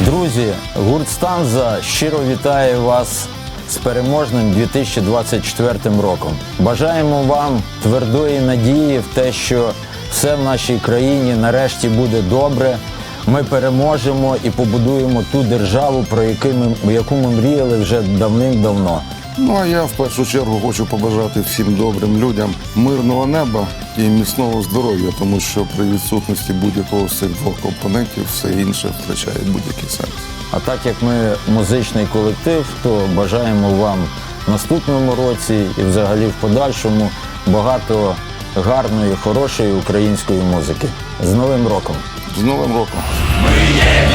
Друзі, гурт Станза щиро вітає вас з переможним 2024 роком. Бажаємо вам твердої надії в те, що все в нашій країні нарешті буде добре. Ми переможемо і побудуємо ту державу, про яку ми, яку ми мріяли вже давним-давно. Ну а я в першу чергу хочу побажати всім добрим людям мирного неба і міцного здоров'я, тому що при відсутності будь-якого з цих двох компонентів все інше втрачає будь-який сенс. А так як ми музичний колектив, то бажаємо вам в наступному році і взагалі в подальшому багато гарної, хорошої української музики. З новим роком! З новим роком! Ми є